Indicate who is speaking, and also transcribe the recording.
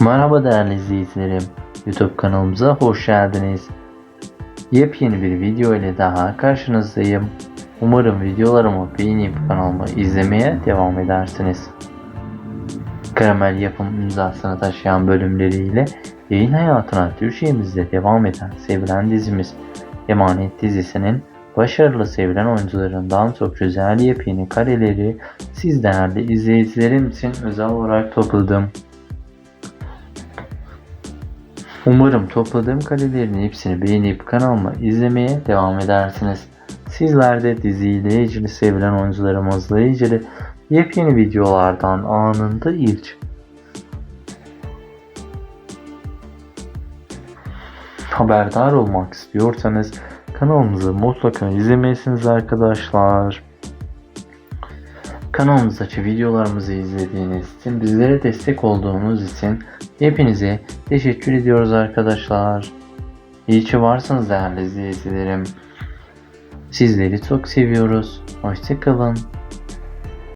Speaker 1: Merhaba değerli izleyicilerim. YouTube kanalımıza hoş geldiniz. Yepyeni bir video ile daha karşınızdayım. Umarım videolarımı beğenip kanalımı izlemeye devam edersiniz. Karamel yapım imzasını taşıyan bölümleriyle yayın hayatına Türkiye'mizde devam eden sevilen dizimiz Emanet dizisinin başarılı sevilen oyuncularından çok güzel yepyeni kareleri siz değerli izleyicilerim için özel olarak topladım. Umarım topladığım karelerin hepsini beğenip kanalıma izlemeye devam edersiniz. Sizler de diziyle sevilen oyuncularımızla ilgili yepyeni videolardan anında ilk haberdar olmak istiyorsanız kanalımızı mutlaka izlemeyesiniz arkadaşlar. Kanalımızdaki videolarımızı izlediğiniz için, bizlere destek olduğunuz için hepinize teşekkür ediyoruz arkadaşlar. İyi ki varsınız değerli izleyicilerim. Sizleri çok seviyoruz. Hoşçakalın.